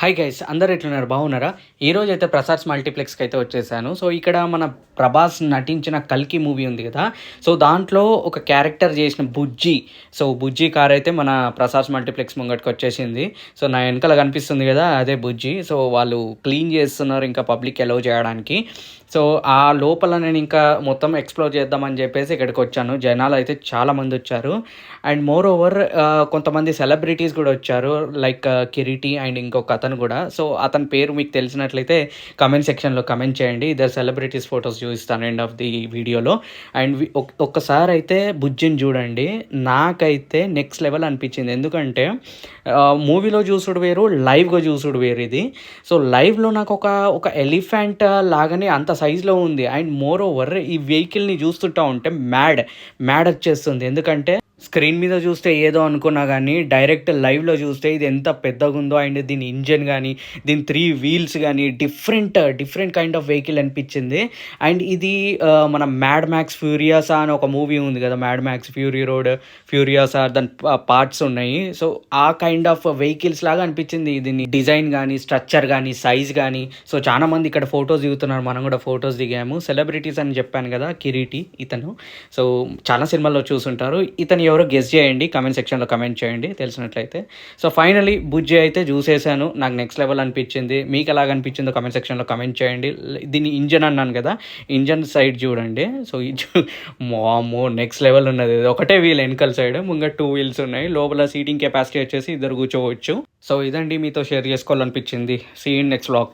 Hi guys అందరు ఎట్లున్నారు? బాగున్నారా? ఈరోజు అయితే ప్రసాద్స్ మల్టీప్లెక్స్కి అయితే వచ్చేసాను. సో ఇక్కడ మన ప్రభాస్ నటించిన కల్కి మూవీ ఉంది కదా? సో దాంట్లో ఒక క్యారెక్టర్ చేసిన బుజ్జి. సో బుజ్జి కార్ అయితే మన ప్రసాద్స్ మల్టీప్లెక్స్ ముంగట్కి వచ్చేసింది. సో నా వెనకాల కనిపిస్తుంది కదా అదే బుజ్జి. సో వాళ్ళు క్లీన్ చేస్తున్నారు ఇంకా పబ్లిక్ ఎలవ్ చేయడానికి. సో ఆ లోపల నేను ఇంకా మొత్తం ఎక్స్ప్లోర్ చేద్దామని చెప్పేసి ఇక్కడికి వచ్చాను. జనాలు అయితే చాలా మంది వచ్చారు. అండ్ మోర్ ఓవర్ కొంతమంది సెలబ్రిటీస్ కూడా వచ్చారు. లైక్ కిరీటి అండ్ ఇంకొక అతను కూడా. సో అతని పేరు మీకు తెలిసినట్లయితే కమెంట్ సెక్షన్లో కమెంట్ చేయండి. ఇద్దరు సెలబ్రిటీస్ ఫొటోస్ చూపిస్తాను ఎండ్ ఆఫ్ ది వీడియోలో అండ్ ఒక్కసారి అయితే బుజ్జిని చూడండి. నాకైతే నెక్స్ట్ లెవెల్ అనిపించింది. ఎందుకంటే మూవీలో చూసుడు వేరు లైవ్గా చూసుడు వేరు ఇది. సో లైవ్లో నాకు ఒక ఒక ఎలిఫెంట్ లాగానే అంత సైజులో ఉంది. అండ్ మోర్ ఓవర్ ఈ వెహికల్ని చూస్తుంటా ఉంటే మ్యాడ్ మ్యాడ్ వచ్చేస్తుంది. ఎందుకంటే స్క్రీన్ మీద చూస్తే ఏదో అనుకున్నా కానీ డైరెక్ట్ లైవ్లో చూస్తే ఇది ఎంత పెద్దగా ఉందో అండ్ దీని ఇంజన్ కానీ దీని త్రీ వీల్స్ కానీ different different kind of vehicle అనిపించింది. అండ్ ఇది మన మ్యాడ్ మ్యాక్స్ ఫ్యూరియాసా అని ఒక మూవీ ఉంది కదా Mad Max Fury Road Furiosa దాని పార్ట్స్ ఉన్నాయి. సో ఆ కైండ్ ఆఫ్ వెహికల్స్ లాగా అనిపించింది దీని డిజైన్ కానీ స్ట్రక్చర్ కానీ సైజ్ కానీ సో చాలా మంది ఇక్కడ ఫొటోస్ దిగుతున్నారు మనం కూడా ఫొటోస్ దిగాము. సెలబ్రిటీస్ అని చెప్పాను కదా కిరీటి ఇతను. సో చాలా సినిమాల్లో చూసుంటారు. ఇతను ఎవరో గెస్ చేయండి కమెంట్ సెక్షన్లో కమెంట్ చేయండి తెలిసినట్లయితే. సో ఫైనలీ బుజ్జి అయితే చూసేసాను నాకు నెక్స్ట్ లెవెల్ అనిపించింది. మీకు ఎలాగ అనిపించిందో కమెంట్ సెక్షన్లో కమెంట్ చేయండి. దీని ఇంజన్ అన్నాను కదా ఇంజన్ సైడ్ చూడండి. సో ఈ మామో నెక్స్ట్ లెవెల్ ఉన్నది. ఒకటే వీల్ వెనకల్ సైడ్ ముంగ టూ వీల్స్ ఉన్నాయి. లోపల సీటింగ్ కెపాసిటీ వచ్చేసి ఇద్దరు కూర్చోవచ్చు. సో ఇదండి మీతో share చేసుకోవాలనిపించింది. See in next blog